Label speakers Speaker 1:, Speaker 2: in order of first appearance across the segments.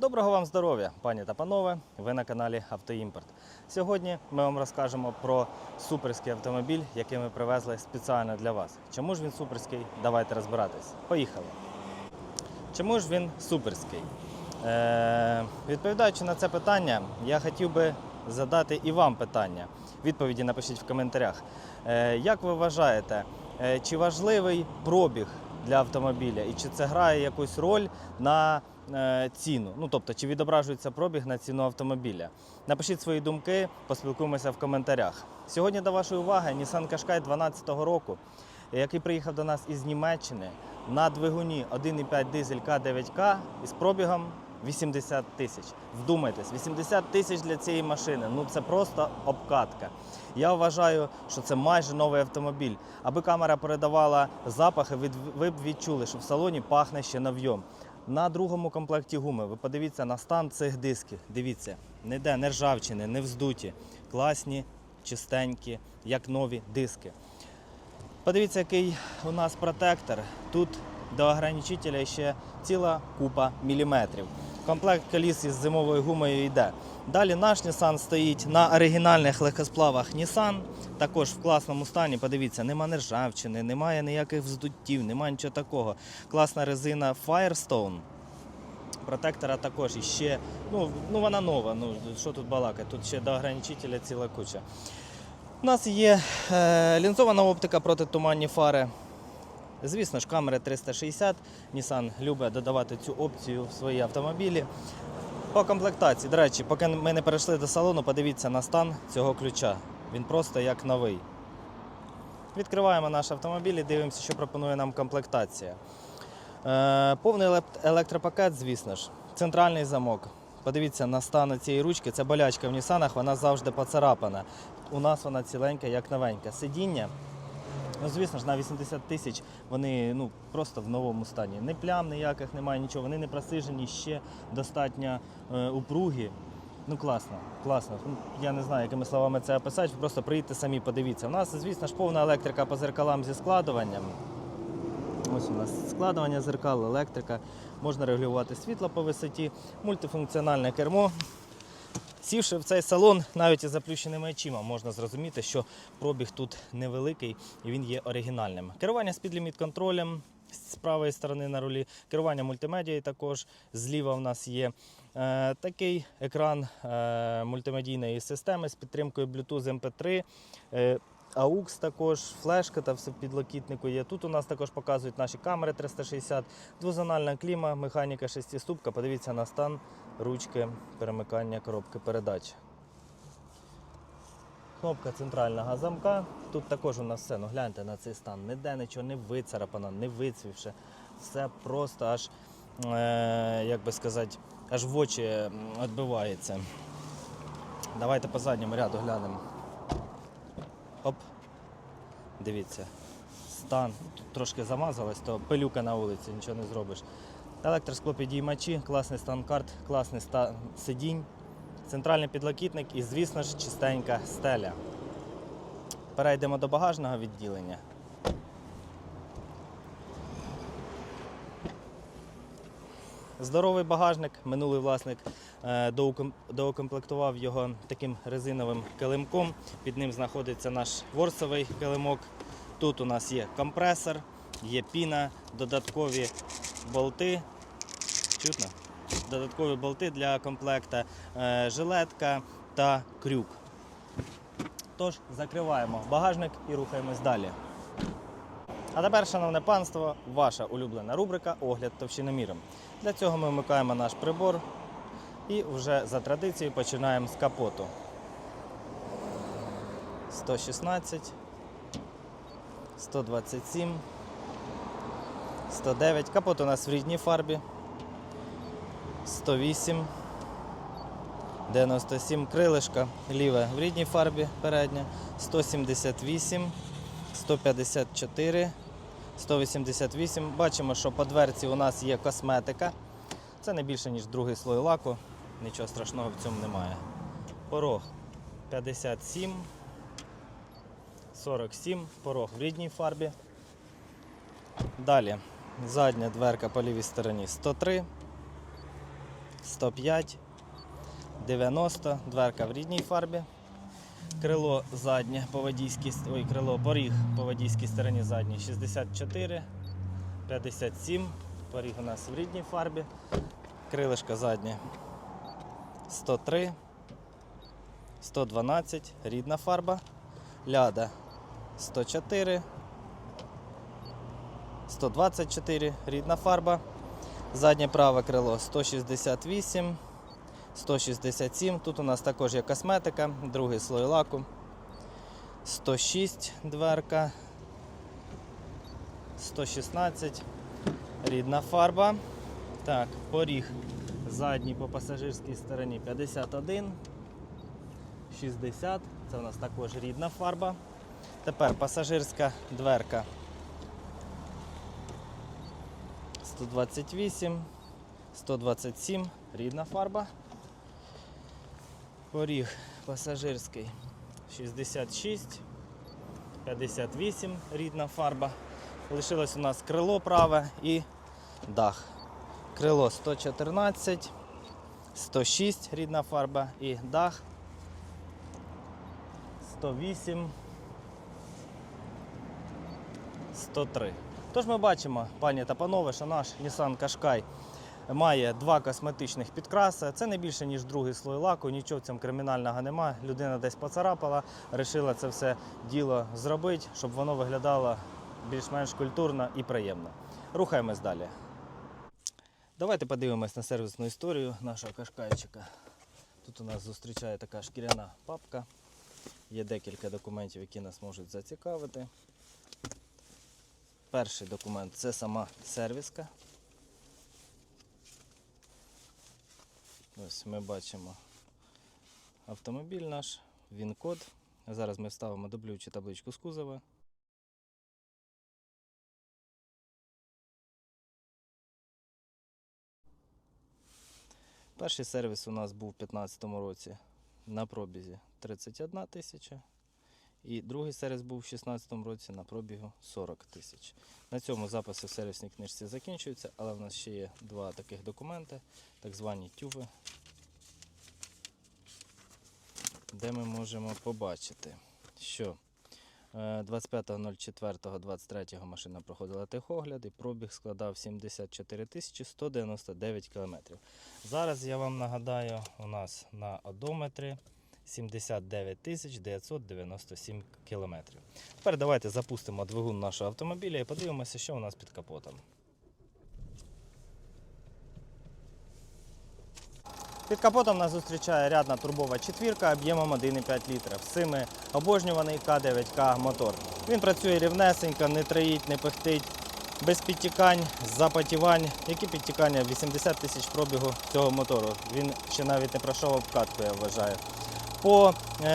Speaker 1: Доброго вам здоров'я, пані та панове. Ви на каналі Автоімпорт. Сьогодні ми вам розкажемо про суперський автомобіль, який ми привезли спеціально для вас. Чому ж він суперський? Давайте розбиратись. Поїхали. Чому ж він суперський? Е, відповідаючи на це питання, я хотів би задати і вам питання. Відповіді напишіть в коментарях. Е, як ви вважаєте, е, чи важливий пробіг для автомобіля і чи це грає якусь роль на ціну? Ну тобто, чи відображується пробіг на ціну автомобіля? Напишіть свої думки, поспілкуємося в коментарях. Сьогодні до вашої уваги Nissan Qashqai 2012 року, який приїхав до нас із Німеччини на двигуні 1,5 дизель К9К із пробігом 80 тисяч. Вдумайтесь, 80 тисяч для цієї машини. Ну це просто обкатка. Я вважаю, що це майже новий автомобіль. Аби камера передавала запахи, ви, б відчули, що в салоні пахне ще нов'йом. На другому комплекті гуми ви подивіться на стан цих дисків. Дивіться, ніде не ржавчини, не вздуті, класні, чистенькі, як нові диски. Подивіться, який у нас протектор. Тут до ограничителя ще ціла купа міліметрів. Комплект коліс із зимовою гумою йде. Далі наш Nissan стоїть на оригінальних легкосплавах Nissan, також в класному стані. Подивіться, нема нержавчини, немає ніяких вздуттів, немає нічого такого. Класна резина Firestone. Протектора також іще, ну, ну вона нова. Ну що тут балакати? Тут ще до ограничителя ціла куча. У нас є е, лінзована оптика проти туманні фари. Звісно ж, камери 360. Nissan любить додавати цю опцію в свої автомобілі. По комплектації, до речі, поки ми не перейшли до салону, подивіться на стан цього ключа. Він просто як новий. Відкриваємо наш автомобіль і дивимося, що пропонує нам комплектація. Е, повний електропакет, звісно ж, центральний замок. Подивіться на стан цієї ручки. Це болячка в Нісанах, вона завжди поцарапана. У нас вона ціленька, як новенька. Сидіння. Ну, звісно ж, на 80 тисяч вони ну, просто в новому стані. Ні плям ніяких немає, нічого. Вони не просижені, ще достатньо е, упругі. Ну класно, класно. Ну, Я не знаю, якими словами це описати. Просто приїдьте самі, подивіться. У нас, звісно ж, повна електрика по зеркалам зі складуванням. Ось у нас складування зеркал, електрика. Можна регулювати світло по висоті, мультифункціональне кермо. Сівши в цей салон, навіть із заплющеними очима, можна зрозуміти, що пробіг тут невеликий і він є оригінальним. Керування з контролем з правої сторони на рулі, керування мультимедією також. Зліва в нас є е, такий екран е, мультимедійної системи з підтримкою Bluetooth MP3. Е, AUX також, флешка та все в підлокітнику є. Тут у нас також показують наші камери 360, двозональна кліма, механіка шестиступка. Подивіться на стан ручки перемикання коробки передач. Кнопка центрального замка. Тут також у нас все. Ну гляньте на цей стан. Ніде нічого не вицарапано, не вицвівши. Все просто аж, е, як би сказати, аж в очі відбивається. Давайте по задньому ряду глянемо. Оп. Дивіться. Стан. Тут трошки замазалось, то пилюка на вулиці, нічого не зробиш. Електросклопідіймачі, класний стан карт, класний стан сидінь, центральний підлокітник і, звісно ж, чистенька стеля. Перейдемо до багажного відділення. Здоровий багажник. Минулий власник е, доукомплектував його таким резиновим килимком. Під ним знаходиться наш ворсовий килимок. Тут у нас є компресор, є піна, додаткові болти. Чутно? Додаткові болти для комплекта, е, жилетка та крюк. Тож, закриваємо багажник і рухаємось далі. А тепер, шановне панство, ваша улюблена рубрика Огляд товщиноміром. Для цього ми вмикаємо наш прибор і вже за традицією починаємо з капоту. 116, 127, 109. Капот у нас в рідній фарбі. 108, 97 крилишка, ліве в рідній фарбі передня, 178, 154, 188. Бачимо, що по дверці у нас є косметика. Це не більше, ніж другий слой лаку. Нічого страшного в цьому немає. Порог 57, 47, порог в рідній фарбі. Далі задня дверка по лівій стороні 103, 105, 90, дверка в рідній фарбі. Крило заднє по водійській, ой, крило поріг по водійській стороні задній 64, 57. Поріг у нас в рідній фарбі. Крилишко заднє 103, 112, рідна фарба. Ляда 104, 124, рідна фарба. Заднє праве крило 168, 167. Тут у нас також є косметика, другий слой лаку. 106 дверка. 116. Рідна фарба. Так, поріг задній по пасажирській стороні 51. 60. Це у нас також рідна фарба. Тепер пасажирська дверка 128, 127, рідна фарба. Поріг пасажирський 66, 58, рідна фарба. Лишилось у нас крило праве і дах. Крило 114, 106, рідна фарба і дах 108, 103. Тож ми бачимо, пані та панове, що наш Nissan Qashqai має два косметичних підкраси. Це не більше, ніж другий слой лаку, нічого в цьому кримінального нема. Людина десь поцарапала, вирішила це все діло зробити, щоб воно виглядало більш-менш культурно і приємно. Рухаємось далі. Давайте подивимось на сервісну історію нашого кашкайчика. Тут у нас зустрічає така шкіряна папка. Є декілька документів, які нас можуть зацікавити. Перший документ це сама сервіска. Ось ми бачимо автомобіль наш, він-код. Зараз ми вставимо дублюючу табличку з кузова. Перший сервіс у нас був у 2015 році на пробізі 31 тисяча. І другий сервіс був у 2016 році на пробігу 40 тисяч. На цьому записи в сервісній книжці закінчуються, але в нас ще є два таких документи, так звані тюви, де ми можемо побачити, що е, 25.04.23 машина проходила техогляд і пробіг складав 74 199 кілометрів. Зараз я вам нагадаю, у нас на одометрі 79 тисяч 997 кілометрів. Тепер давайте запустимо двигун нашого автомобіля і подивимося, що у нас під капотом. Під капотом нас зустрічає рядна турбова четвірка об'ємом 1,5 літра. Всіми обожнюваний К9К мотор. Він працює рівнесенько, не троїть, не пихтить, без підтікань, запотівань. Які підтікання? 80 тисяч пробігу цього мотору. Він ще навіть не пройшов обкатку, я вважаю. По е,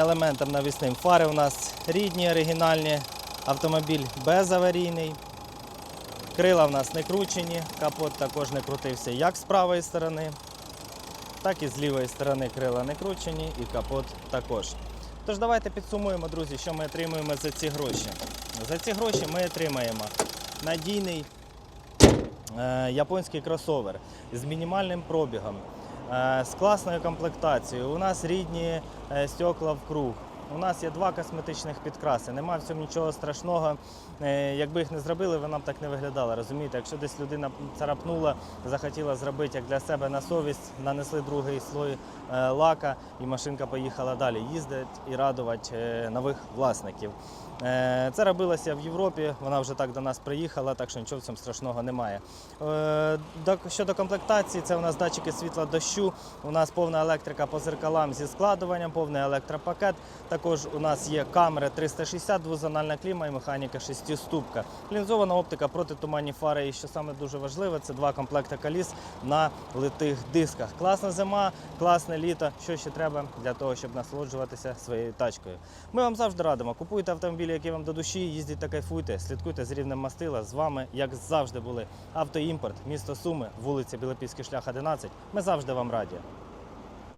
Speaker 1: елементам навісним фари у нас рідні, оригінальні, автомобіль безаварійний. Крила в нас не кручені, капот також не крутився як з правої сторони, так і з лівої сторони крила не кручені і капот також. Тож давайте підсумуємо, друзі, що ми отримуємо за ці гроші. За ці гроші ми отримаємо надійний е, японський кросовер з мінімальним пробігом, з класною комплектацією. У нас рідні е, стекла в круг. У нас є два косметичних підкраси. Нема в цьому нічого страшного. Е, Якби їх не зробили, вона б так не виглядала. Розумієте, якщо десь людина царапнула, захотіла зробити як для себе на совість, нанесли другий слой е, лака, і машинка поїхала далі їздити і радувати е, нових власників. Е, Це робилося в Європі, вона вже так до нас приїхала, так що нічого в цьому страшного немає. Е, Щодо комплектації, це у нас датчики світла дощу, у нас повна електрика по зеркалам зі складуванням, повний електропакет. Також у нас є камери 360, двозональна кліма і механіка шестиступка. Лінзована оптика протитуманні фари. І що саме дуже важливе, це два комплекти коліс на литих дисках. Класна зима, класне літо. Що ще треба для того, щоб насолоджуватися своєю тачкою. Ми вам завжди радимо. Купуйте автомобілі, які вам до душі, їздіть та кайфуйте, слідкуйте з рівнем мастила. З вами, як завжди, були автоімпорт, місто Суми, вулиця Білопільський шлях 11. Ми завжди вам раді.